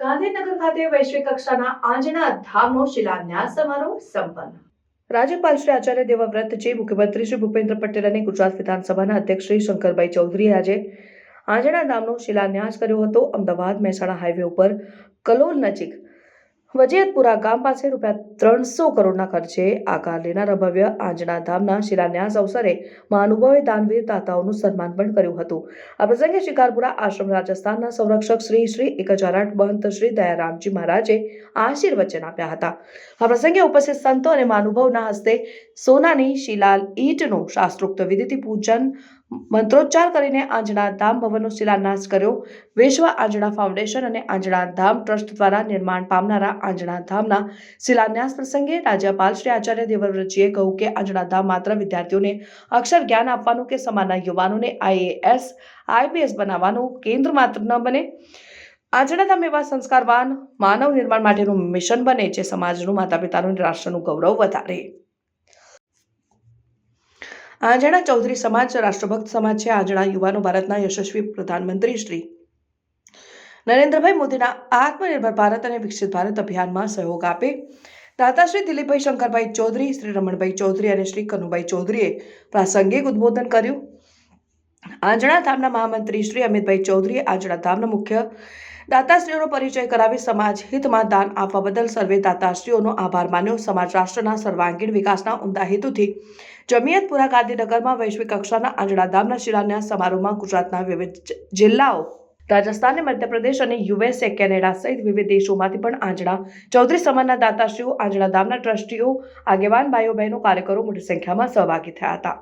ગાંધીનગર ખાતે વૈશ્વિક કક્ષાના આંજણા ધામનો શિલાન્યાસ સમારોહ સંપન્ન. રાજ્યપાલ શ્રી આચાર્ય દેવવ્રતજી મુખ્યમંત્રી શ્રી ભૂપેન્દ્ર પટેલ અને ગુજરાત વિધાનસભાના અધ્યક્ષ શ્રી શંકરભાઈ ચૌધરીએ આજે આંજણા ધામનો શિલાન્યાસ કર્યો હતો. અમદાવાદ મહેસાણા હાઈવે ઉપર કલોલ નજીક વજિયતપુરા ગામ પાસે રૂપિયા ત્રણસો કરોડના ખર્ચે આકાર લેનાર ભવ્ય આંજણા ધામના શિલાન્યાસ અવસરે મહાનુભાવે દાનવીર દાતાઓનું સન્માન પણ કર્યું હતું. આ પ્રસંગે શિકારપુરા આશ્રમ રાજસ્થાનના સંરક્ષક શ્રી શ્રી એક હજાર આઠ મહંત શ્રી દયારામજી મહારાજે આશીર્વચન આપ્યા હતા. આ પ્રસંગે ઉપસ્થિત સંતો અને મહાનુભાવના હસ્તે સોનાની શિલાલ ઈંટનું શાસ્ત્રોક્ત વિધિથી પૂજન મંત્રોચ્ચાર કરીને આંજણા ધામ ભવનનો શિલાન્યાસ કર્યો. વિશ્વ આંજણા ફાઉન્ડેશન અને આંજણા ધામ ટ્રસ્ટ દ્વારા નિર્માણ પામનારા આંજણા ધામના શિલાન્યાસ પ્રસંગે રાજ્યપાલ શ્રી આચાર્ય દેવવ્રતજીએ કહ્યું કે આંજણા ધામ માત્ર વિદ્યાર્થીઓને અક્ષર જ્ઞાન આપવાનું કે સમાજના યુવાનોને આઈએએસ, આઈપીએસ બનાવવાનું કેન્દ્ર માત્ર ન બને. આંજણા ધામ એવા સંસ્કારવાન, માનવ નિર્માણ માટેનું મિશન બને, જે સમાજનું માતા પિતાનું રાષ્ટ્રનું ગૌરવ વધારે. આંજણા ચૌધરી સમાજ, રાષ્ટ્રભક્ત સમાજ છે. આંજણા યુવાનો ભારતના યશસ્વી પ્રધાનમંત્રી શ્રી નરેન્દ્રભાઈ મોદીના આત્મનિર્ભર ભારત અને વિકસિત ભારત અભિયાનમાં સહયોગ આપે. દાતાશ્રી દિલીપભાઈ શંકરભાઈ ચૌધરી, શ્રી રમણભાઈ ચૌધરી અને શ્રી કનુભાઈ ચૌધરીએ પ્રાસંગિક ઉદ્બોધન કર્યું. આંજણા ધામના મહામંત્રી શ્રી અમિતભાઈ ચૌધરીએ આંજણા ધામના મુખ્ય દાતાશ્રીઓનો પરિચય કરાવી સમાજ હિતમાં દાન આપવા બદલ સર્વે દાતાશ્રીઓનો આભાર માન્યો. સમાજ રાષ્ટ્રના સર્વાંગીણ વિકાસના ઉમદા હેતુથી જમિયતપુરા ગાંધીનગરમાં વૈશ્વિક કક્ષાના આંજણા ધામના શિલાન્યાસ સમારોહમાં ગુજરાતના વિવિધ જિલ્લાઓ, રાજસ્થાન અને મધ્યપ્રદેશ અને યુએસએ કેનેડા સહિત વિવિધ દેશોમાંથી પણ આંજણા ચૌધરી સમાજના દાતાશ્રીઓ, આંજણા ધામના ટ્રસ્ટીઓ, આગેવાન ભાઈઓ બહેનો કાર્યકરો મોટી સંખ્યામાં સહભાગી થયા હતા.